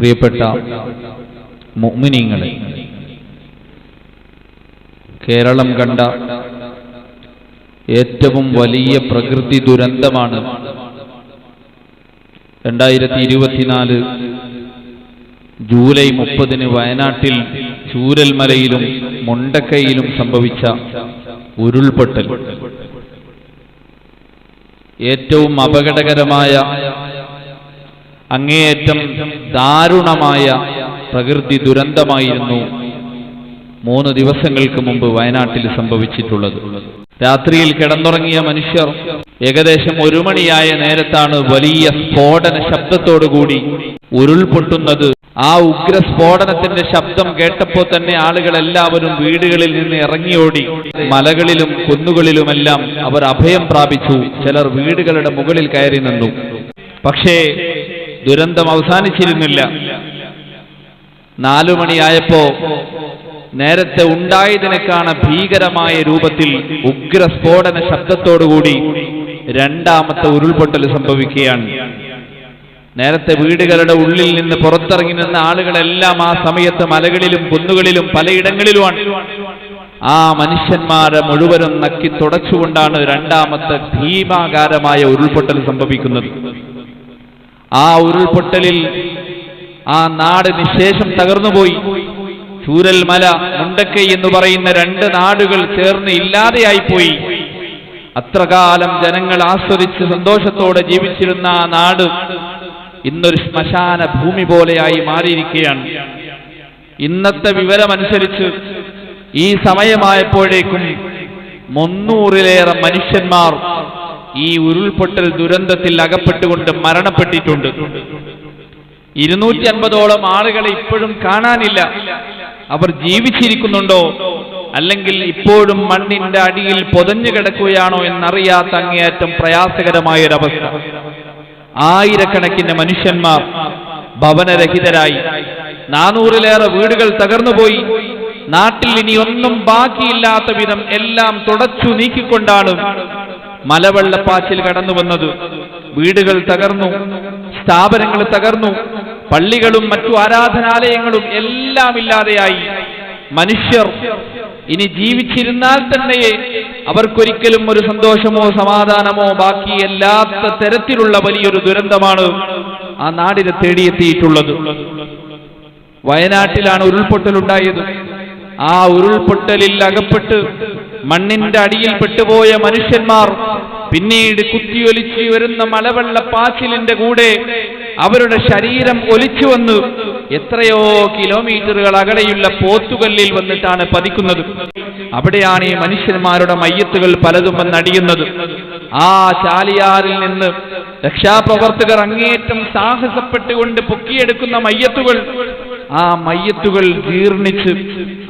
പ്രിയപ്പെട്ട മുഅ്മിനീങ്ങളെ കേരളം കണ്ട ഏറ്റവും വലിയ പ്രകൃതി ദുരന്തമാണ് രണ്ടായിരത്തി ഇരുപത്തിനാല് ജൂലൈ മുപ്പതിന് വയനാട്ടിൽ ചൂരൽമലയിലും മുണ്ടക്കയിലും സംഭവിച്ച ഉരുൾപൊട്ടൽ. ഏറ്റവും അപകടകരമായ അങ്ങേയറ്റം ദാരുണമായ പ്രകൃതി ദുരന്തമായിരുന്നു മൂന്ന് ദിവസങ്ങൾക്ക് മുമ്പ് വയനാട്ടിൽ സംഭവിച്ചിട്ടുള്ളത്. രാത്രിയിൽ കിടന്നുറങ്ങിയ മനുഷ്യർ ഏകദേശം ഒരു മണിയായ നേരത്താണ് വലിയ സ്ഫോടന ശബ്ദത്തോടുകൂടി ഉരുൾപൊട്ടുന്നത്. ആ ഉഗ്ര സ്ഫോടനത്തിന്റെ ശബ്ദം കേട്ടപ്പോൾ തന്നെ ആളുകളെല്ലാവരും വീടുകളിൽ നിന്ന് ഇറങ്ങിയോടി. മലകളിലും കുന്നുകളിലുമെല്ലാം അവർ അഭയം പ്രാപിച്ചു. ചിലർ വീടുകളുടെ മുകളിൽ കയറി നിന്നു. പക്ഷേ ദുരന്തം അവസാനിച്ചിരുന്നില്ല. നാലു മണിയായപ്പോ നേരത്തെ ഉണ്ടായതിനേക്കാണ് ഭീകരമായ രൂപത്തിൽ ഉഗ്ര സ്ഫോടന ശബ്ദത്തോടുകൂടി രണ്ടാമത്തെ ഉരുൾപൊട്ടൽ സംഭവിക്കുകയാണ്. നേരത്തെ വീടുകളുടെ ഉള്ളിൽ നിന്ന് പുറത്തിറങ്ങി നിന്ന ആളുകളെല്ലാം ആ സമയത്ത് മലകളിലും കുന്നുകളിലും പലയിടങ്ങളിലുമാണ്. ആ മനുഷ്യന്മാരെ മുഴുവനും നക്കി തുടച്ചുകൊണ്ടാണ് രണ്ടാമത്തെ ഭീമാകാരമായ ഉരുൾപൊട്ടൽ സംഭവിക്കുന്നത്. ആ ഉരുൾപൊട്ടലിൽ ആ നാട് നിശേഷം തകർന്നുപോയി. ചൂരൽ മല മുണ്ടക്കൈ എന്ന് പറയുന്ന രണ്ട് നാടുകൾ ചേർന്ന് ഇല്ലാതെയായിപ്പോയി. അത്രകാലം ജനങ്ങൾ ആസ്വദിച്ച് സന്തോഷത്തോടെ ജീവിച്ചിരുന്ന ആ നാട് ഇന്നൊരു ശ്മശാന ഭൂമി പോലെയായി മാറിയിരിക്കുകയാണ്. ഇന്നത്തെ വിവരമനുസരിച്ച് ഈ സമയമായപ്പോഴേക്കും മുന്നൂറിലേറെ മനുഷ്യന്മാർ ഈ ഉരുൾപൊട്ടൽ ദുരന്തത്തിൽ അകപ്പെട്ടുകൊണ്ട് മരണപ്പെട്ടിട്ടുണ്ട്. ഇരുന്നൂറ്റി അൻപതോളം ആളുകളെ ഇപ്പോഴും കാണാനില്ല. അവർ ജീവിച്ചിരിക്കുന്നുണ്ടോ? അല്ലെങ്കിൽ ഇപ്പോഴും മണ്ണിന്റെ അടിയിൽ പൊതഞ്ഞു കിടക്കുകയാണോ എന്നറിയാത്ത അങ്ങേയറ്റം പ്രയാസകരമായ പ്രയാസകരമായൊരവസ്ഥ. ആയിരക്കണക്കിന് മനുഷ്യന്മാർ ഭവനരഹിതരായി. നാനൂറിലേറെ വീടുകൾ തകർന്നുപോയി. നാട്ടിൽ ഇനി ഒന്നും ബാക്കിയില്ലാത്ത വിധം എല്ലാം തുടച്ചു നീക്കിക്കൊണ്ടാണ് മലവെള്ളപ്പാച്ചിൽ കടന്നു വന്നത്. വീടുകൾ തകർന്നു. സ്ഥാപനങ്ങൾ തകർന്നു. പള്ളികളും മറ്റു ആരാധനാലയങ്ങളും എല്ലാം ഇല്ലാതെയായി. മനുഷ്യർ ഇനി ജീവിച്ചിരുന്നാൽ തന്നെ അവർക്കൊരിക്കലും ഒരു സന്തോഷമോ സമാധാനമോ ബാക്കി ബാക്കിയല്ലാത്ത തരത്തിലുള്ള വലിയൊരു ദുരന്തമാണ് ആ നാടിനെ തേടിയെത്തിയിട്ടുള്ളത്. വയനാട്ടിലാണ് ഉരുൾപൊട്ടലുണ്ടായത്. ആ ഉരുൾപൊട്ടലിൽ അകപ്പെട്ട് മണ്ണിന്റെ അടിയിൽ പെട്ടുപോയ മനുഷ്യന്മാർ പിന്നീട് കുത്തിയൊലിച്ച് വരുന്ന മലവെള്ള പാച്ചിലിന്റെ കൂടെ അവരുടെ ശരീരം ഒലിച്ചു വന്ന്. എത്രയോ കിലോമീറ്ററുകൾ അകലെയുള്ള പോത്തുകല്ലിൽ വന്നിട്ടാണ് പതിക്കുന്നത്. അവിടെയാണ് ഈ മനുഷ്യന്മാരുടെ മയ്യത്തുകൾ പലതും വന്നടിയുന്നത് ആ ചാലിയാറിൽ നിന്ന് രക്ഷാപ്രവർത്തകർ അങ്ങേറ്റം സാഹസപ്പെട്ടുകൊണ്ട് പൊക്കിയെടുക്കുന്ന മയ്യത്തുകൾ ആ മയ്യത്തുകൾ ജീർണിച്ച്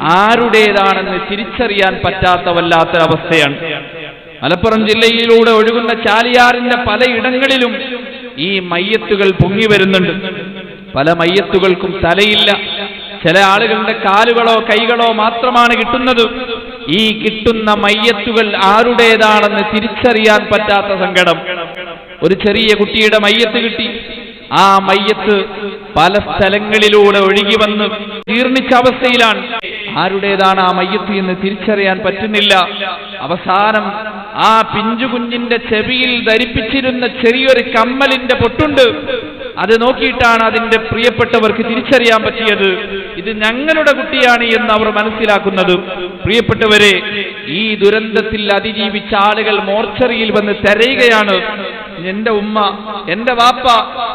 ആരുടേതാണെന്ന് തിരിച്ചറിയാൻ പറ്റാത്ത വല്ലാത്തൊരവസ്ഥയാണ് മലപ്പുറം ജില്ലയിലൂടെ ഒഴുകുന്ന ചാലിയാറിന്റെ പലയിടങ്ങളിലും ഈ മയ്യത്തുകൾ പൊങ്ങി വരുന്നുണ്ട്. പല മയ്യത്തുകൾക്കും തലയില്ല. ചില ആളുകളുടെ കാലുകളോ കൈകളോ മാത്രമാണ് കിട്ടുന്നത്. ഈ കിട്ടുന്ന മയ്യത്തുകൾ ആരുടേതാണെന്ന് തിരിച്ചറിയാൻ പറ്റാത്ത സങ്കടം. ഒരു ചെറിയ കുട്ടിയുടെ മയ്യത്ത് കിട്ടി. ആ മയ്യത്ത് പല സ്ഥലങ്ങളിലൂടെ ഒഴുകി വന്ന് ജീർണിച്ച അവസ്ഥയിലാണ്. ആരുടേതാണ് ആ മയ്യത്ത് എന്ന് തിരിച്ചറിയാൻ പറ്റുന്നില്ല. അവസാനം ആ പിഞ്ചുകുഞ്ഞിന്റെ ചെവിയിൽ ധരിപ്പിച്ചിരുന്ന ചെറിയൊരു കമ്മലിന്റെ പൊട്ടുണ്ട്. അത് നോക്കിയിട്ടാണ് അതിന്റെ പ്രിയപ്പെട്ടവർക്ക് തിരിച്ചറിയാൻ പറ്റിയത്. ഇത് ഞങ്ങളുടെ കുട്ടിയാണ് എന്ന് അവർ മനസ്സിലാക്കുന്നത്. പ്രിയപ്പെട്ടവരെ ഈ ദുരന്തത്തിൽ അതിജീവിച്ച ആളുകൾ മോർച്ചറിയിൽ വന്ന് തെരയുകയാണ്. എന്റെ ഉമ്മ എന്റെ വാപ്പ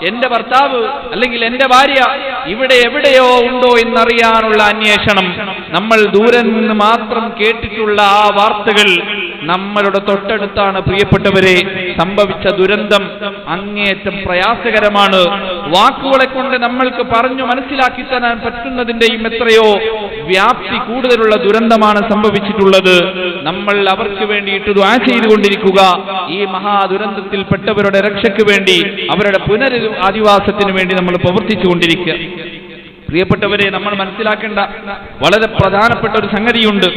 എന്റെ ഭർത്താവ് അല്ലെങ്കിൽ എന്റെ ഭാര്യ ഇവിടെ എവിടെയോ ഉണ്ടോ എന്നറിയാനുള്ള അന്വേഷണം. നമ്മൾ ദൂരെ നിന്ന് മാത്രം കേട്ടിട്ടുള്ള ആ വാർത്തകൾ നമ്മളുടെ തൊട്ടടുത്താണ് പ്രിയപ്പെട്ടവരെ. സംഭവിച്ച ദുരന്തം അങ്ങേയറ്റം പ്രയാസകരമാണ്. വാക്കുകളെ കൊണ്ട് നമ്മൾക്ക് പറഞ്ഞു മനസ്സിലാക്കി തരാൻ പറ്റുന്നതിന്റെയും എത്രയോ വ്യാപ്തി കൂടുതലുള്ള ദുരന്തമാണ് സംഭവിച്ചിട്ടുള്ളത്. നമ്മൾ അവർക്ക് വേണ്ടിയിട്ട് ദ്വാ ചെയ്തുകൊണ്ടിരിക്കുക. ഈ മഹാദുരന്തത്തിൽപ്പെട്ടവരുടെ രക്ഷയ്ക്ക് വേണ്ടി അവരുടെ പുനരു ആദിവാസത്തിന് വേണ്ടി നമ്മൾ പ്രവർത്തിച്ചു കൊണ്ടിരിക്കുക പ്രിയപ്പെട്ടവരെ നമ്മൾ മനസ്സിലാക്കേണ്ട വളരെ പ്രധാനപ്പെട്ട ഒരു സംഗതിയുണ്ട്.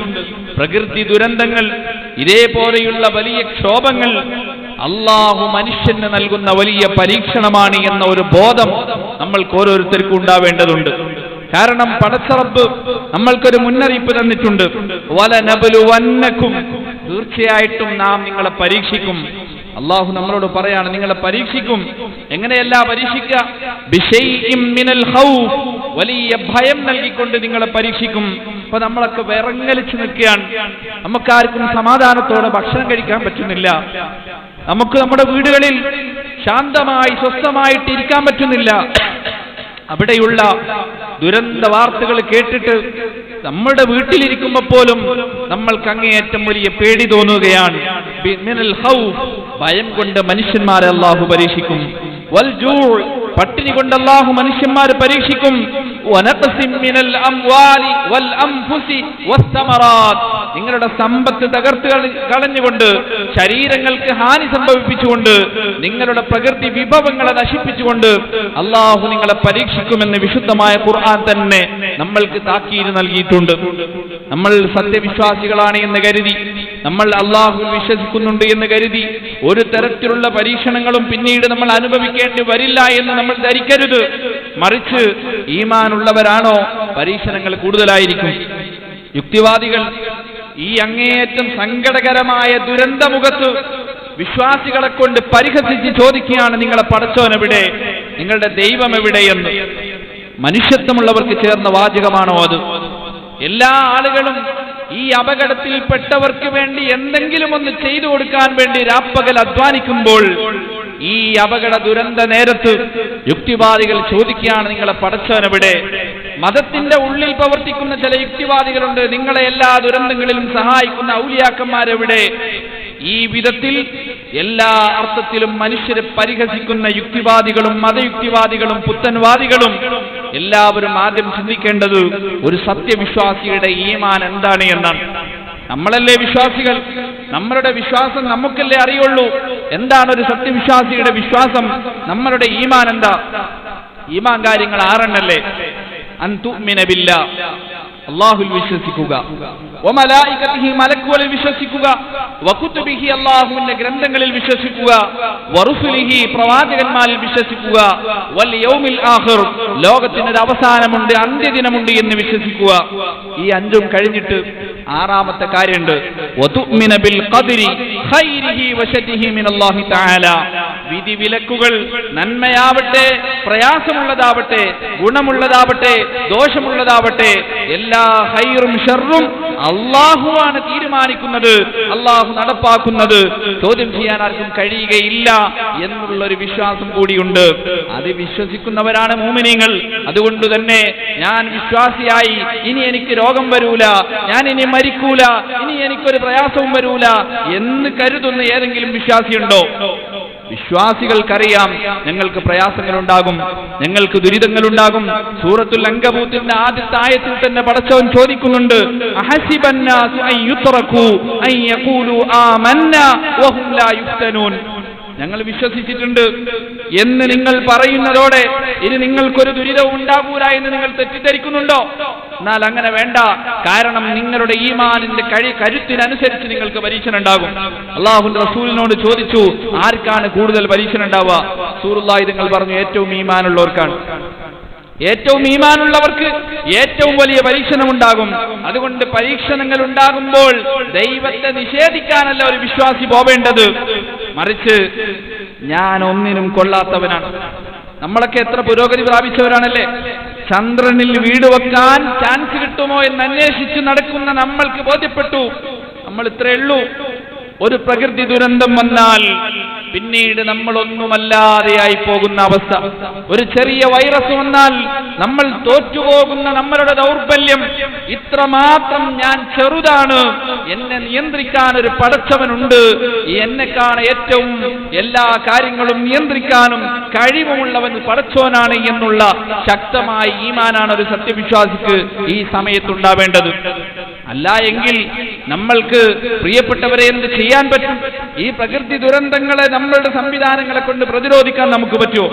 പ്രകൃതി ദുരന്തങ്ങൾ ഇതേപോലെയുള്ള വലിയ ക്ഷോഭങ്ങൾ അള്ളാഹു മനുഷ്യന് നൽകുന്ന വലിയ പരീക്ഷണമാണ് എന്ന ഒരു ബോധം നമ്മൾക്ക് ഓരോരുത്തർക്കും ഉണ്ടാവേണ്ടതുണ്ട്. കാരണം പടച്ചറബ് നമ്മൾക്കൊരു മുന്നറിയിപ്പ് തന്നിട്ടുണ്ട്. തീർച്ചയായിട്ടും നാം നിങ്ങളെ പരീക്ഷിക്കും. അള്ളാഹു നമ്മളോട് പറയാണ് നിങ്ങളെ പരീക്ഷിക്കും. എങ്ങനെയല്ല പരീക്ഷിക്കുക വലിയ ഭയം നൽകിക്കൊണ്ട് നിങ്ങളെ പരീക്ഷിക്കും. അപ്പൊ നമ്മളൊക്കെ വിറങ്ങലിച്ച് നിൽക്കുകയാണ്. നമുക്കാർക്കും സമാധാനത്തോടെ ഭക്ഷണം കഴിക്കാൻ പറ്റുന്നില്ല. നമുക്ക് നമ്മുടെ വീടുകളിൽ ശാന്തമായി സ്വസ്ഥമായിട്ട് ഇരിക്കാൻ പറ്റുന്നില്ല. അവിടെയുള്ള ദുരന്ത വാർത്തകൾ കേട്ടിട്ട് നമ്മുടെ വീട്ടിലിരിക്കുമ്പോൾ പോലും നമ്മൾക്ക് അങ്ങേയറ്റം വലിയ പേടി തോന്നുകയാണ് ഭയം കൊണ്ട് മനുഷ്യന്മാരെ അള്ളാഹു പരീക്ഷിക്കും വൽ. പട്ടിണി കൊണ്ട് അള്ളാഹു മനുഷ്യന്മാരെ പരീക്ഷിക്കും നിങ്ങളുടെ സമ്പത്ത് തകർത്ത് കളഞ്ഞുകൊണ്ട് ശരീരങ്ങൾക്ക് ഹാനി സംഭവിപ്പിച്ചുകൊണ്ട് നിങ്ങളുടെ പ്രകൃതി വിഭവങ്ങളെ നശിപ്പിച്ചുകൊണ്ട് അള്ളാഹു നിങ്ങളെ പരീക്ഷിക്കുമെന്ന് വിശുദ്ധമായ ഖുർആൻ തന്നെ നമ്മൾക്ക് താക്കീത് നൽകിയിട്ടുണ്ട്. നമ്മൾ സത്യവിശ്വാസികളാണ് എന്ന് കരുതി നമ്മൾ അള്ളാഹു വിശ്വസിക്കുന്നുണ്ട് എന്ന് കരുതി ഒരു തരത്തിലുള്ള പരീക്ഷണങ്ങളും പിന്നീട് നമ്മൾ അനുഭവിക്കേണ്ടി വരില്ല എന്ന് നമ്മൾ ധരിക്കരുത്. മറിച്ച് ഈമാനുള്ളവരാണോ? പരീക്ഷണങ്ങൾ കൂടുതലായിരിക്കും. യുക്തിവാദികൾ ഈ അങ്ങേയറ്റം സങ്കടകരമായ ദുരന്തമുഖത്ത് വിശ്വാസികളെ കൊണ്ട് പരിഹസിച്ച് ചോദിക്കുകയാണ് നിങ്ങളെ പടച്ചോൻ എവിടെ? നിങ്ങളുടെ ദൈവം എവിടെയെന്ന്. മനുഷ്യത്വമുള്ളവർക്ക് ചേർന്ന വാചകമാണോ അത്? എല്ലാ ആളുകളും ഈ അപകടത്തിൽപ്പെട്ടവർക്ക് വേണ്ടി എന്തെങ്കിലും ഒന്ന് ചെയ്തു കൊടുക്കാൻ വേണ്ടി രാപ്പകൽ അധ്വാനിക്കുമ്പോൾ ഈ അപകട ദുരന്ത നേരത്ത് യുക്തിവാദികൾ ചോദിക്കുകയാണ് നിങ്ങളെ പടച്ചവനവിടെ മതത്തിന്റെ ഉള്ളിൽ പ്രവർത്തിക്കുന്ന ചില യുക്തിവാദികളുണ്ട് നിങ്ങളെ എല്ലാ ദുരന്തങ്ങളിലും സഹായിക്കുന്ന ഔലിയാക്കന്മാരെവിടെ? ഈ വിധത്തിൽ എല്ലാ അർത്ഥത്തിലും മനുഷ്യരെ പരിഹസിക്കുന്ന യുക്തിവാദികളും മതയുക്തിവാദികളും പുത്തൻവാദികളും എല്ലാവരും ആദ്യം ചിന്തിക്കേണ്ടത് ഒരു സത്യവിശ്വാസിയുടെ ഈമാൻ എന്താണ് എന്നാണ് നമ്മളല്ലേ വിശ്വാസികൾ? നമ്മളുടെ വിശ്വാസം നമുക്കല്ലേ അറിയുള്ളൂ? എന്താണ് ഒരു സത്യവിശ്വാസിയുടെ വിശ്വാസം? നമ്മളുടെ ഈമാൻ എന്താ? ഈമാൻ കാര്യങ്ങൾ ആറെണ്ണല്ലേ? അൻതുമിന ബില്ല. അള്ളാഹുൽ വിശ്വസിക്കുക. മലക്കുകളിൽ വിശ്വസിക്കുക. വകുത്തുബിഹി അള്ളാഹുവിന്റെ ഗ്രന്ഥങ്ങളിൽ വിശ്വസിക്കുക. വറുസുലിഹി പ്രവാചകന്മാരിൽ വിശ്വസിക്കുക. വൽ യൗമിൽ ആഹിർ ലോകത്തിന് ഒരു അവസാനമുണ്ട് അന്ത്യദിനമുണ്ട് എന്ന് വിശ്വസിക്കുക. ഈ അഞ്ചും കഴിഞ്ഞിട്ട് ആറാമത്തെ കാര്യമുണ്ട്. വതുഅ്മിന ബിൽ ഖദ്രി ഖൈരിഹി വശരിഹി മിനല്ലാഹി തആല വിധി വിലക്കുകൾ നന്മയാവട്ടെ പ്രയാസമുള്ളതാവട്ടെ ഗുണമുള്ളതാവട്ടെ ദോഷമുള്ളതാവട്ടെ എല്ലാ ഹൈറും ഷെറും അള്ളാഹുവാണ് തീരുമാനിക്കുന്നത് അള്ളാഹു നടപ്പാക്കുന്നത്. ചോദ്യം ചെയ്യാൻ ആർക്കും കഴിയുകയില്ല എന്നുള്ളൊരു വിശ്വാസം കൂടിയുണ്ട്. അത് വിശ്വസിക്കുന്നവരാണ് മൂമിനിങ്ങൾ. അതുകൊണ്ട് തന്നെ ഞാൻ വിശ്വാസിയായി. ഇനി എനിക്ക് രോഗം വരൂല. ഞാൻ ഇനി മരിക്കൂല. ഇനി എനിക്കൊരു പ്രയാസവും വരൂല എന്ന് കരുതുന്ന ഏതെങ്കിലും വിശ്വാസിയുണ്ടോ? വിശ്വാസികൾക്കറിയാം ഞങ്ങൾക്ക് പ്രയാസങ്ങളുണ്ടാകും ഞങ്ങൾക്ക് ദുരിതങ്ങളുണ്ടാകും. സൂറത്തുൽ അങ്കബൂത്തിന്റെ ആദ്യത്തെ ആയത്തിൽ തന്നെ പടച്ചവൻ ചോദിക്കുന്നുണ്ട് അഹസിബന്നു വഹും ലാ യുഫ്തനൂൻ. ഞങ്ങൾ വിശ്വസിച്ചിട്ടുണ്ട് എന്ന് നിങ്ങൾ പറയുന്നതോടെ ഇനി നിങ്ങൾക്കൊരു ദുരിതവും ഉണ്ടാകൂല എന്ന് നിങ്ങൾ തെറ്റിദ്ധരിക്കുന്നുണ്ടോ? എന്നാൽ അങ്ങനെ വേണ്ട. കാരണം നിങ്ങളുടെ ഈമാനിന്റെ കഴി കരുത്തിനനുസരിച്ച് നിങ്ങൾക്ക് പരീക്ഷണം ഉണ്ടാകും. അള്ളാഹുന്റെ റസൂലിനോട് ചോദിച്ചു ആർക്കാണ് കൂടുതൽ പരീക്ഷണം ഉണ്ടാവുക? സൂറുല്ലായി നിങ്ങൾ പറഞ്ഞു ഏറ്റവും ഈമാനുള്ളവർക്കാണ്. ഏറ്റവും ഈമാനുള്ളവർക്ക് ഏറ്റവും വലിയ പരീക്ഷണം ഉണ്ടാകും. അതുകൊണ്ട് പരീക്ഷണങ്ങൾ ഉണ്ടാകുമ്പോൾ ദൈവത്തെ നിഷേധിക്കാനല്ല ഒരു വിശ്വാസി പോവേണ്ടത്. മറിച്ച് ഞാൻ ഒന്നിനും കൊള്ളാത്തവനാണ്. നമ്മളൊക്കെ എത്ര പുരോഗതി പ്രാപിച്ചവരാണല്ലേ? ചന്ദ്രനിൽ വീട് വെക്കാൻ ചാൻസ് കിട്ടുമോ എന്ന് അന്വേഷിച്ച് നടക്കുന്ന നമ്മൾക്ക് ബോധ്യപ്പെട്ടു. നമ്മൾ ഇത്രയുള്ളൂ ഒരു പ്രകൃതി ദുരന്തം വന്നാൽ പിന്നീട് നമ്മൾ ഒന്നുമല്ലാതെയായി പോകുന്ന അവസ്ഥ. ഒരു ചെറിയ വൈറസ് വന്നാൽ നമ്മൾ തോറ്റുപോകുന്ന നമ്മളുടെ ദൗർബല്യം ഇത്രമാത്രം ഞാൻ ചെറുതാണ്. എന്നെ നിയന്ത്രിക്കാൻ ഒരു പടച്ചവനുണ്ട് എന്നെക്കാണ് ഏറ്റവും എല്ലാ കാര്യങ്ങളും നിയന്ത്രിക്കാനും കഴിവുമുള്ളവൻ പടച്ചോനാണ് എന്നുള്ള ശക്തമായ ഈമാനാണ് ഒരു സത്യവിശ്വാസിക്ക് ഈ സമയത്തുണ്ടാവേണ്ടത്. അല്ല എങ്കിൽ നമ്മൾക്ക് പ്രിയപ്പെട്ടവരെ എന്ത് ചെയ്യാൻ പറ്റും? ഈ പ്രകൃതി ദുരന്തങ്ങളെ നമ്മളുടെ സംവിധാനങ്ങളെ കൊണ്ട് പ്രതിരോധിക്കാൻ നമുക്ക് പറ്റുമോ?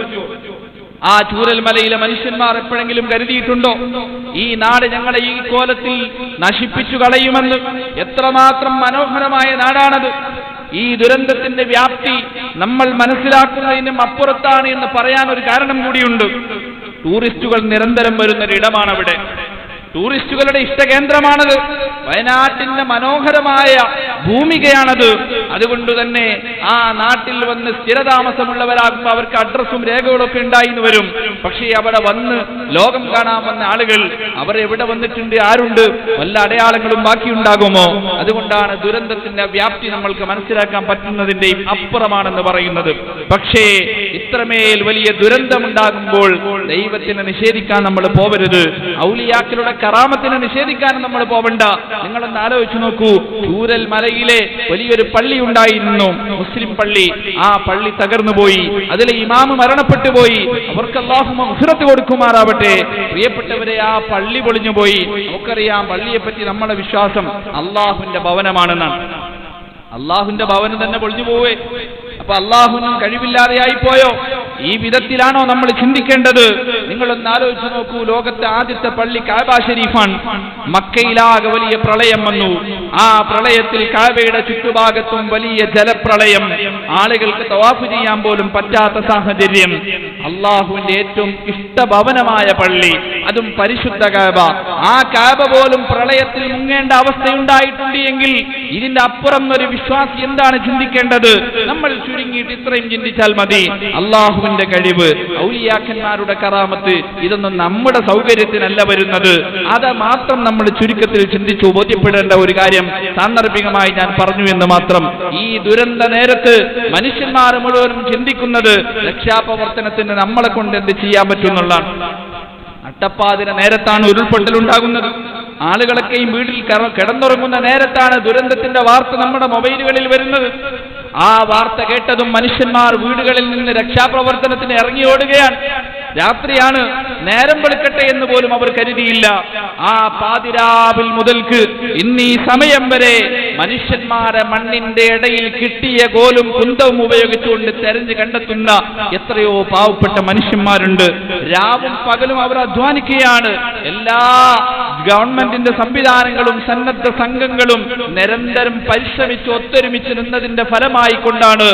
ആ ചൂരൽമലയിലെ മനുഷ്യന്മാർ എപ്പോഴെങ്കിലും കരുതിയിട്ടുണ്ടോ? ഈ നാട് ഞങ്ങളെ ഈ കോലത്തിൽ നശിപ്പിച്ചു കളയുമെന്ന്? എത്രമാത്രം മനോഹരമായ നാടാണത്. ഈ ദുരന്തത്തിന്റെ വ്യാപ്തി നമ്മൾ മനസ്സിലാക്കുന്നതിനും അപ്പുറത്താണ് എന്ന് പറയാൻ ഒരു കാരണം കൂടിയുണ്ട്. ടൂറിസ്റ്റുകൾ നിരന്തരം വരുന്നൊരിടമാണ് അവിടെ ടൂറിസ്റ്റുകളുടെ ഇഷ്ടകേന്ദ്രമാണത്. വയനാട്ടിന്റെ മനോഹരമായ ഭൂമികയാണത്. അതുകൊണ്ട് തന്നെ ആ നാട്ടിൽ വന്ന് സ്ഥിരതാമസമുള്ളവരാകുമ്പോൾ അവർക്ക് അഡ്രസ്സും രേഖകളൊക്കെ ഉണ്ടായി എന്ന് വരും. പക്ഷേ അവിടെ വന്ന് ലോകം കാണാൻ വന്ന ആളുകൾ അവർ എവിടെ വന്നിട്ടുണ്ട് ആരുണ്ട് വല്ല അടയാളങ്ങളും ബാക്കിയുണ്ടാകുമോ? അതുകൊണ്ടാണ് ദുരന്തത്തിന്റെ വ്യാപ്തി നമ്മൾക്ക് മനസ്സിലാക്കാൻ പറ്റുന്നതിന്റെയും അപ്പുറമാണെന്ന് പറയുന്നത്. പക്ഷേ ഇത്രമേൽ വലിയ ദുരന്തമുണ്ടാകുമ്പോൾ ദൈവത്തിനെ നിഷേധിക്കാൻ നമ്മൾ പോവരുത്. ഔലിയാക്കളുടെ കറാമത്തിനെ നിഷേധിക്കാൻ നമ്മൾ പോവണ്ട. നിങ്ങളൊന്ന് ആലോചിച്ചു നോക്കൂ. ചൂരൽ മലയിലെ വലിയൊരു പള്ളി ഉണ്ടായിരുന്നു. മുസ്ലിം പള്ളി. ആ പള്ളി തകർന്നു പോയി. അതിലെ ഇമാമ് മരണപ്പെട്ടു പോയി. അവർക്ക് അള്ളാഹു മഹ്ഫിറത്ത് കൊടുക്കുമാറാവട്ടെ. പ്രിയപ്പെട്ടവരെ ആ പള്ളി പൊളിഞ്ഞു പോയി. നമുക്കറിയാം പള്ളിയെ പറ്റി നമ്മുടെ വിശ്വാസം അള്ളാഹുവിന്റെ ഭവനമാണെന്നാണ്. അള്ളാഹുവിന്റെ ഭവനം തന്നെ പൊളിഞ്ഞു പോവേ. അപ്പൊ അള്ളാഹുവിനും കഴിവില്ലാതെയായി പോയോ? ഈ വിധത്തിലാണോ നമ്മൾ ചിന്തിക്കേണ്ടത്? നിങ്ങളൊന്ന് ആലോചിച്ചു നോക്കൂ. ലോകത്തെ ആദ്യത്തെ പള്ളി കാബ ഷരീഫാണ്. മക്കയിലാകെ വലിയ പ്രളയം വന്നു. ആ പ്രളയത്തിൽ കാബയുടെ ചുറ്റുഭാഗത്തും വലിയ ജലപ്രളയം. ആളുകൾക്ക് തവാഫ് ചെയ്യാൻ പോലും പറ്റാത്ത സാഹചര്യം. അള്ളാഹുവിന്റെ ഏറ്റവും ഇഷ്ടഭവനമായ പള്ളി. അതും പരിശുദ്ധ കാബ. ആ കാബ പോലും പ്രളയത്തിൽ മുങ്ങേണ്ട അവസ്ഥയുണ്ടായിട്ടുണ്ട് എങ്കിൽ ഇതിന്റെ അപ്പുറം ഒരു വിശ്വാസി എന്താണ് ചിന്തിക്കേണ്ടത്? നമ്മൾ ചുരുങ്ങിയിട്ട് ഇത്രയും ചിന്തിച്ചാൽ മതി. അള്ളാഹുവിന്റെ കഴിവ് ഔലിയാക്കന്മാരുടെ കറാമത്ത് ഇതൊന്നും നമ്മുടെ സൗകര്യത്തിനല്ല വരുന്നത്. അത് മാത്രം നമ്മൾ ചുരുക്കത്തിൽ ചിന്തിച്ചു ബോധ്യപ്പെടേണ്ട ഒരു കാര്യം സാന്ദർഭികമായി ഞാൻ പറഞ്ഞു എന്ന് മാത്രം. ഈ ദുരന്ത നേരത്ത് മനുഷ്യന്മാർ മുഴുവനും ചിന്തിക്കുന്നത് രക്ഷാപ്രവർത്തനത്തിന് നമ്മളെ കൊണ്ട് എന്ത് ചെയ്യാൻ പറ്റുമെന്നുള്ളതാണ് അട്ടപ്പാതിര നേരത്താണ് ഉരുൾപൊട്ടൽ ഉണ്ടാകുന്നത്. ആളുകളൊക്കെയും വീട്ടിൽ കിടന്നുറങ്ങുന്ന നേരത്താണ് ദുരന്തത്തിന്റെ വാർത്ത നമ്മുടെ മൊബൈലുകളിൽ വരുന്നത്. ആ വാർത്ത കേട്ടതും മനുഷ്യന്മാർ വീടുകളിൽ നിന്ന് രക്ഷാപ്രവർത്തനത്തിന് ഇറങ്ങി ഓടുകയാണ്. രാത്രിയാണ് നേരം വെളുക്കട്ടെ എന്ന് പോലും അവർ കരുതിയില്ല. ആ പാതിരാവിൽ മുതൽക്ക് ഇന്നീ സമയം വരെ മനുഷ്യന്മാരെ മണ്ണിന്റെ ഇടയിൽ കിട്ടിയ കോലും കുന്തവും ഉപയോഗിച്ചുകൊണ്ട് തെരഞ്ഞു കണ്ടെത്തുന്ന എത്രയോ പാവപ്പെട്ട മനുഷ്യന്മാരുണ്ട്. രാവും പകലും അവർ അധ്വാനിക്കുകയാണ്. എല്ലാ ഗവൺമെന്റിന്റെ സംവിധാനങ്ങളും സന്നദ്ധ സംഘങ്ങളും നിരന്തരം പരിശ്രമിച്ച് ഒത്തൊരുമിച്ച് നിന്നതിന്റെ ഫലമായിക്കൊണ്ടാണ്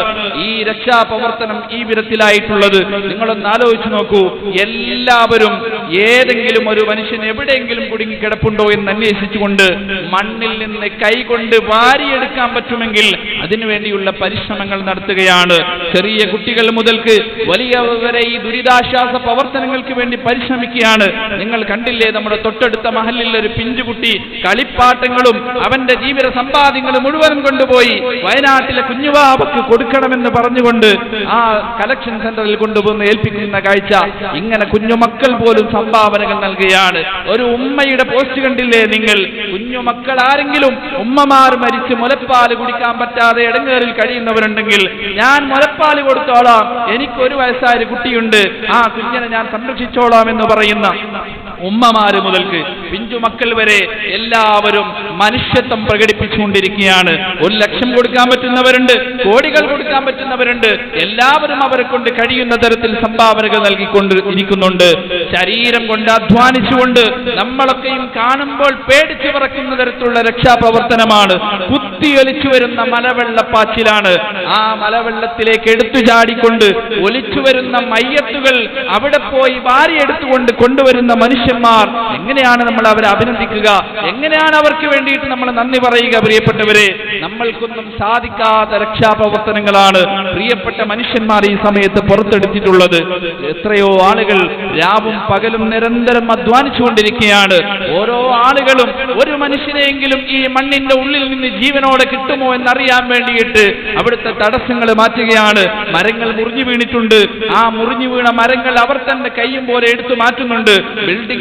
ഈ രക്ഷാപ്രവർത്തനം ഈ വിധത്തിലായിട്ടുള്ളത്. നിങ്ങളൊന്ന് ആലോചിച്ചു നോക്കൂ. എല്ലാവരും ഏതെങ്കിലും ഒരു മനുഷ്യൻ എവിടെയെങ്കിലും കുടുങ്ങി കിടപ്പുണ്ടോ എന്ന് അന്വേഷിച്ചുകൊണ്ട് മണ്ണിൽ നിന്ന് കൈകൊണ്ട് വാരിയെടുക്കാൻ പറ്റുമെങ്കിൽ അതിനുവേണ്ടിയുള്ള പരിശ്രമങ്ങൾ നടത്തുകയാണ്. ചെറിയ കുട്ടികൾ മുതൽക്ക് വലിയവരെ ഈ ദുരിതാശ്വാസ പ്രവർത്തനങ്ങൾക്ക് വേണ്ടി പരിശ്രമിക്കുകയാണ്. നിങ്ങൾ കണ്ടില്ലേ നമ്മുടെ തൊട്ടടുത്ത മഹലിൽ ഒരു പിഞ്ചുകുട്ടി കളിപ്പാട്ടങ്ങളും അവന്റെ ജീവിത സമ്പാദ്യങ്ങളും മുഴുവനും കൊണ്ടുപോയി വയനാട്ടിലെ കുഞ്ഞുവാവക്ക് കൊടുക്കണമെന്ന് പറഞ്ഞുകൊണ്ട് ആ കളക്ഷൻ സെന്ററിൽ കൊണ്ടുപോകുന്ന ഏൽപ്പിക്കുന്ന കാഴ്ച. ഇങ്ങനെ കുഞ്ഞുമക്കൾ പോലും സംഭാവനകൾ നൽകുകയാണ്. ഒരു ഉമ്മയുടെ പോസ്റ്റ് കണ്ടില്ലേ നിങ്ങൾ? കുഞ്ഞുമക്കൾ ആരെങ്കിലും ഉമ്മമാർ മരിച്ച് മുലപ്പാൽ കുടിക്കാൻ പറ്റാതെ ഇടങ്ങേറിൽ കഴിയുന്നവരുണ്ടെങ്കിൽ ഞാൻ മുലപ്പാൽ കൊടുത്തോളാം. എനിക്കൊരു വയസ്സായ കുട്ടിയുണ്ട്. ആ കുഞ്ഞിനെ ഞാൻ സംരക്ഷിച്ചോളാം എന്ന് പറയുന്ന ഉമ്മമാര് മുതൽക്ക് പിഞ്ചുമക്കൾ വരെ എല്ലാവരും മനുഷ്യത്വം പ്രകടിപ്പിച്ചുകൊണ്ടിരിക്കുകയാണ്. ഒരു ലക്ഷം കൊടുക്കാൻ പറ്റുന്നവരുണ്ട് കോടികൾ കൊടുക്കാൻ പറ്റുന്നവരുണ്ട്. എല്ലാവരും അവരെ കൊണ്ട് കഴിയുന്ന തരത്തിൽ സംഭാവനകൾ നൽകിക്കൊണ്ട് ഇരിക്കുന്നുണ്ട്. ശരീരം കൊണ്ട് അധ്വാനിച്ചുകൊണ്ട് നമ്മളൊക്കെയും കാണുമ്പോൾ പേടിച്ചു പറക്കുന്ന തരത്തിലുള്ള രക്ഷാപ്രവർത്തനമാണ്. കുത്തിയൊലിച്ചു വരുന്ന മലവെള്ളപ്പാച്ചിലാണ്. ആ മലവെള്ളത്തിലേക്ക് എടുത്തു ചാടിക്കൊണ്ട് ഒലിച്ചു വരുന്ന മയ്യത്തുകൾ അവിടെ പോയി വാരിയെടുത്തുകൊണ്ട് കൊണ്ടുവരുന്ന മനുഷ്യന്മാർ എങ്ങനെയാണ് നമ്മൾ അവരെ അഭിനന്ദിക്കുക? എങ്ങനെയാണ് അവർക്ക് വേണ്ടിയിട്ട് നമ്മൾ നന്ദി പറയുക പ്രിയപ്പെട്ടവരെ? നമ്മൾക്കൊന്നും സാധിക്കാത്ത രക്ഷാപ്രവർത്തനങ്ങളാണ് പ്രിയപ്പെട്ട മനുഷ്യന്മാർ ഈ സമയത്ത് പുറത്തെടുത്തിട്ടുള്ളത്. എത്രയോ ആളുകൾ രാവും പകലും നിരന്തരം അധ്വാനിച്ചുകൊണ്ടിരിക്കുകയാണ്. ഓരോ ആളുകളും ഒരു മനുഷ്യനെയെങ്കിലും ഈ മണ്ണിന്റെ ഉള്ളിൽ നിന്ന് ജീവനോടെ കിട്ടുമോ എന്നറിയാൻ വേണ്ടിയിട്ട് അവിടുത്തെ തടസ്സങ്ങൾ മാറ്റുകയാണ്. മരങ്ങൾ മുറിഞ്ഞു വീണിട്ടുണ്ട്. ആ മുറിഞ്ഞു വീണ മരങ്ങൾ അവർ തന്നെ കയ്യും പോലെ എടുത്തു മാറ്റുന്നുണ്ട്.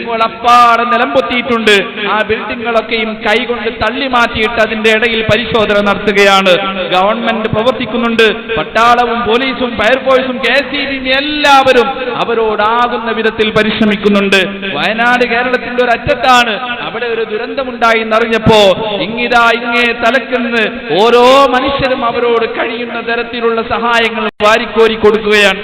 ബിൽഡിങ്ങുകൾ അപ്പാടെ നിലംപൊത്തിയിട്ടുണ്ട് ആ ബിൽഡിങ്ങുകളൊക്കെയും കൈകൊണ്ട് തള്ളി മാറ്റിയിട്ട് അതിന്റെ ഇടയിൽ പരിശോധന നടത്തുകയാണ്. ഗവൺമെന്റ് പ്രവർത്തിക്കുന്നുണ്ട്. പട്ടാളവും പോലീസും ഫയർഫോഴ്സും കെ എസ് എല്ലാവരും അവരോടാകുന്ന വിധത്തിൽ പരിശ്രമിക്കുന്നുണ്ട്. വയനാട് കേരളത്തിന്റെ ഒരു അറ്റത്താണ്. അവിടെ ഒരു ദുരന്തമുണ്ടായി എന്നറിഞ്ഞപ്പോ ഇങ്ങിതാ ഇങ്ങേ തലക്കുന്ന് ഓരോ മനുഷ്യരും അവരോട് കഴിയുന്ന തരത്തിലുള്ള സഹായങ്ങൾ വാരിക്കോരി കൊടുക്കുകയാണ്.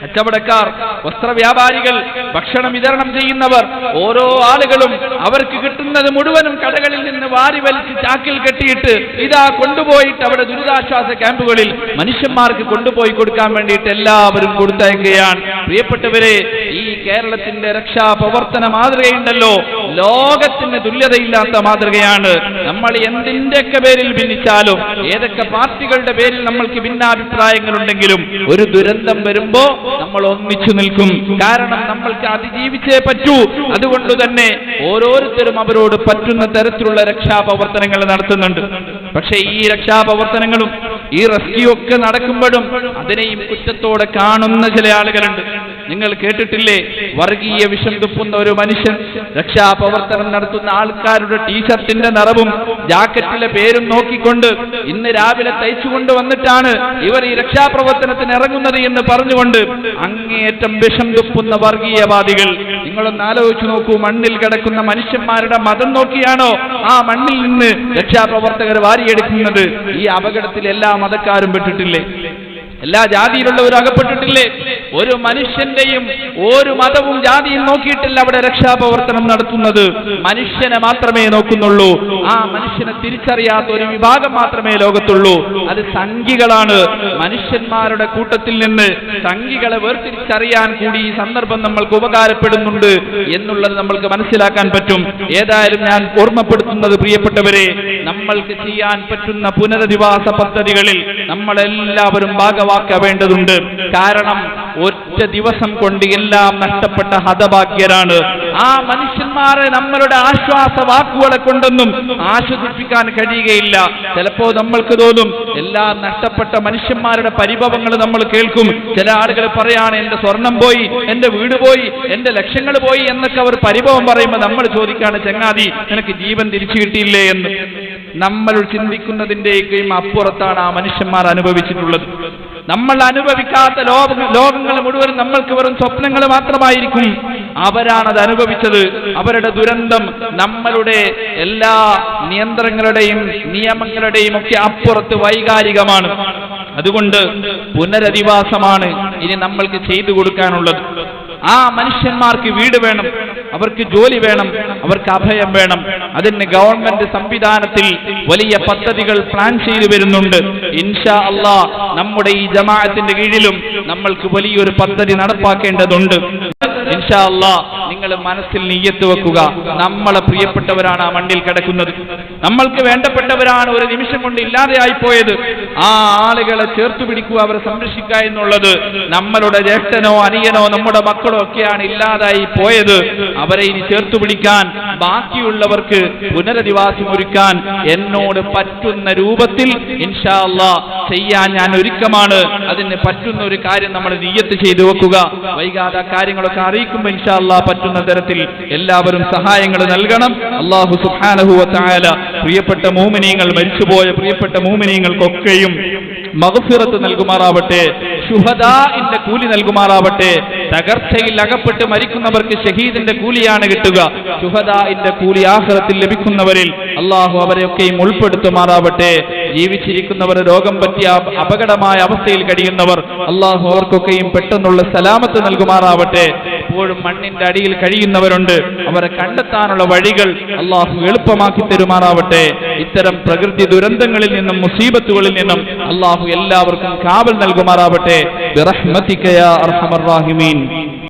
കച്ചവടക്കാർ വസ്ത്രവ്യാപാരികൾ ഭക്ഷണം വിതരണം ചെയ്യുന്നവർ ഓരോ ആളുകളും അവർക്ക് കിട്ടുന്നത് മുഴുവനും കടകളിൽ നിന്ന് വാരി വലിച്ച് ചാക്കിൽ കെട്ടിയിട്ട് ഇതാ കൊണ്ടുപോയിട്ട് അവിടെ ദുരിതാശ്വാസ ക്യാമ്പുകളിൽ മനുഷ്യന്മാർക്ക് കൊണ്ടുപോയി കൊടുക്കാൻ വേണ്ടിയിട്ട് എല്ലാവരും കൊടുത്തയക്കുകയാണ്. പ്രിയപ്പെട്ടവരെ ഈ കേരളത്തിന്റെ രക്ഷാ പ്രവർത്തന മാതൃകയുണ്ടല്ലോ. ലോകത്തിന് തുല്യതയില്ലാത്ത മാതൃകയാണ്. നമ്മൾ എന്തിന്റെയൊക്കെ പേരിൽ ഭിന്നിച്ചാലും ഏതൊക്കെ പാർട്ടികളുടെ പേരിൽ നമ്മൾക്ക് ഭിന്നാഭിപ്രായങ്ങളുണ്ടെങ്കിലും ഒരു ദുരന്തം വരുമ്പോ നമ്മൾ ഒന്നിച്ചു നിൽക്കും. കാരണം നമ്മൾക്ക് അതിജീവിച്ചേ പറ്റൂ. അതുകൊണ്ട് തന്നെ ഓരോരുത്തരും അവരോട് പറ്റുന്ന തരത്തിലുള്ള രക്ഷാപ്രവർത്തനങ്ങൾ നടത്തുന്നുണ്ട്. പക്ഷേ ഈ രക്ഷാപ്രവർത്തനങ്ങളും ഈ റെസ്ക്യൂ ഒക്കെ നടക്കുമ്പോഴും അതിനെയും കുറ്റത്തോടെ കാണുന്ന ചില ആളുകളുണ്ട്. നിങ്ങൾ കേട്ടിട്ടില്ലേ? വർഗീയ വിഷം തുപ്പുന്ന ഒരു മനുഷ്യൻ രക്ഷാപ്രവർത്തനം നടത്തുന്ന ആൾക്കാരുടെ ടീഷർട്ടിന്റെ നിറവും ജാക്കറ്റിലെ പേരും നോക്കിക്കൊണ്ട് ഇന്ന് രാവിലെ തയ്ച്ചുകൊണ്ട് വന്നിട്ടാണ് ഇവർ ഈ രക്ഷാപ്രവർത്തനത്തിന് ഇറങ്ങുന്നത് എന്ന് പറഞ്ഞുകൊണ്ട് അങ്ങേയറ്റം വിഷം തുപ്പുന്ന വർഗീയവാദികൾ. നിങ്ങളൊന്ന് ആലോചിച്ചു നോക്കൂ മണ്ണിൽ കിടക്കുന്ന മനുഷ്യന്മാരുടെ മതം നോക്കിയാണോ ആ മണ്ണിൽ നിന്ന് രക്ഷാപ്രവർത്തകർ വാരിയെടുക്കുന്നത്? ഈ അപകടത്തിൽ എല്ലാ മതക്കാരും പെട്ടിട്ടില്ലേ? എല്ലാ ജാതിയിലുള്ളവരും അകപ്പെട്ടിട്ടില്ലേ? ഒരു മനുഷ്യന്റെയും ഒരു മതവും ജാതിയും നോക്കിയിട്ടില്ല അവിടെ രക്ഷാപ്രവർത്തനം നടത്തുന്നത്. മനുഷ്യനെ മാത്രമേ നോക്കുന്നുള്ളൂ. ആ മനുഷ്യനെ തിരിച്ചറിയാത്ത ഒരു വിഭാഗം മാത്രമേ ലോകത്തുള്ളൂ. അത് സംഘികളാണ്. മനുഷ്യന്മാരുടെ കൂട്ടത്തിൽ നിന്ന് സംഘികളെ വേർതിരിച്ചറിയാൻ കൂടി ഈ സന്ദർഭം നമ്മൾക്ക് ഉപകാരപ്പെടുന്നുണ്ട് എന്നുള്ളത് നമ്മൾക്ക് മനസ്സിലാക്കാൻ പറ്റും. ഏതായാലും ഞാൻ ഓർമ്മപ്പെടുത്തുന്നത് പ്രിയപ്പെട്ടവരെ നമ്മൾക്ക് ചെയ്യാൻ പറ്റുന്ന പുനരധിവാസ പദ്ധതികളിൽ നമ്മളെല്ലാവരും ഭാഗവാക്കാവേണ്ടതുണ്ട് കാരണം ഒറ്റ ദിവസം കൊണ്ട് എല്ലാം നഷ്ടപ്പെട്ട ഹതഭാഗ്യരാണ്. ആ മനുഷ്യന്മാരെ നമ്മളുടെ ആശ്വാസ വാക്കുകളെ കൊണ്ടൊന്നും ആശ്വസിപ്പിക്കാൻ കഴിയുകയില്ല. ചിലപ്പോ നമ്മൾക്ക് തോന്നും എല്ലാ നഷ്ടപ്പെട്ട മനുഷ്യന്മാരുടെ പരിഭവങ്ങൾ നമ്മൾ കേൾക്കും. ചില ആളുകൾ പറയാണ് എന്റെ സ്വർണം പോയി എന്റെ വീട് പോയി എന്റെ ലക്ഷ്യങ്ങൾ പോയി എന്നൊക്കെ അവർ പരിഭവം പറയുമ്പോൾ നമ്മൾ ചോദിക്കാണ് ചങ്ങാതി നിനക്ക് ജീവൻ തിരിച്ചു കിട്ടിയില്ലേ? എന്ന്. നമ്മൾ ചിന്തിക്കുന്നതിന്റെയും അപ്പുറത്താണ് ആ മനുഷ്യന്മാർ അനുഭവിച്ചിട്ടുള്ളത്. നമ്മൾ അനുഭവിക്കാത്ത ലോക ലോകങ്ങൾ മുഴുവൻ നമ്മൾക്ക് വെറും സ്വപ്നങ്ങൾ മാത്രമായിരിക്കും. അവരാണത് അനുഭവിച്ചത്. അവരുടെ ദുരന്തം നമ്മളുടെ എല്ലാ നിയന്ത്രണങ്ങളുടെയും നിയമങ്ങളുടെയും ഒക്കെ അപ്പുറത്ത് വൈകാരികമാണ്. അതുകൊണ്ട് പുനരധിവാസമാണ് ഇനി നമ്മൾക്ക് ചെയ്തു കൊടുക്കാനുള്ളത്. ആ മനുഷ്യന്മാർക്ക് വീട് വേണം അവർക്ക് ജോലി വേണം അവർക്ക് അഭയം വേണം. അതിന് ഗവൺമെന്റ് സംവിധാനത്തിൽ വലിയ പദ്ധതികൾ പ്ലാൻ ചെയ്തു വരുന്നുണ്ട്. ഇൻഷാ അള്ളാ നമ്മുടെ ഈ ജമാഅത്തിന്റെ കീഴിലും നമ്മൾക്ക് വലിയൊരു പദ്ധതി നടപ്പാക്കേണ്ടതുണ്ട്. ഇൻഷാ അള്ളാ നിങ്ങൾ മനസ്സിൽ നെയ്യത്ത് വെക്കുക. നമ്മളെ പ്രിയപ്പെട്ടവരാണ് ആ മണ്ണിൽ കിടക്കുന്നത്. നമ്മൾക്ക് വേണ്ടപ്പെട്ടവരാണ് ഒരു നിമിഷം കൊണ്ട് ഇല്ലാതെയായി പോയത് ആ ആളുകളെ ചേർത്തു പിടിക്കുക അവരെ സംരക്ഷിക്കുക എന്നുള്ളത് നമ്മളുടെ ജ്യേഷ്ഠനോ അനിയനോ നമ്മുടെ മക്കളോ ഒക്കെയാണ് ഇല്ലാതായി പോയത്. അവരെ ഇനി ചേർത്തു പിടിക്കാൻ ബാക്കിയുള്ളവർക്ക് പുനരധിവാസം ഒരുക്കാൻ എന്നോട് പറ്റുന്ന രൂപത്തിൽ ഇൻഷാല്ല ചെയ്യാൻ ഞാൻ ഒരുക്കമാണ്. അതിന് പറ്റുന്ന ഒരു കാര്യം നമ്മൾ നീയത്ത് ചെയ്തു വെക്കുക. വൈകാതെ കാര്യങ്ങളൊക്കെ അറിയിക്കുമ്പോൾ ഇൻഷാല്ല അള്ളാ പറ്റുന്ന തരത്തിൽ എല്ലാവരും സഹായങ്ങൾ നൽകണം. അള്ളാഹു സുബ്ഹാനഹു വതആല പ്രിയപ്പെട്ട മൂമിനീങ്ങൾ മരിച്ചുപോയ പ്രിയപ്പെട്ട മൂമിനീങ്ങൾക്കൊക്കെയും മഗ്ഫിറത്ത് നൽകുമാറാവട്ടെ ഷുഹദാഇന്റെ കൂലി നൽകുമാറാവട്ടെ തകർച്ചയിൽ അകപ്പെട്ട് മരിക്കുന്നവർക്ക് ഷഹീദിന്റെ കൂലിയാണ് കിട്ടുക. ഷുഹദാഇന്റെ കൂലി ആഖിറത്തിൽ ലഭിക്കുന്നവരിൽ അള്ളാഹു അവരെയൊക്കെയും ഉൾപ്പെടുത്തുമാറാവട്ടെ. ജീവിച്ചിരിക്കുന്നവർ രോഗം പറ്റിയ അപ- അപകടമായ അവസ്ഥയിൽ കഴിയുന്നവർ അള്ളാഹു അവർക്കൊക്കെയും പെട്ടെന്നുള്ള സലാമത്ത് നൽകുമാറാവട്ടെ. ഇപ്പോഴും മണ്ണിന്റെ അടിയിൽ കഴിയുന്നവരുണ്ട്. അവരെ കണ്ടെത്താനുള്ള വഴികൾ അള്ളാഹു എളുപ്പമാക്കി തരുമാറാവട്ടെ. ഇത്തരം പ്രകൃതി ദുരന്തങ്ങളിൽ നിന്നും മുസീബത്തുകളിൽ നിന്നും അള്ളാഹു എല്ലാവർക്കും കാവൽ നൽകുമാറാവട്ടെ. അർഹമർ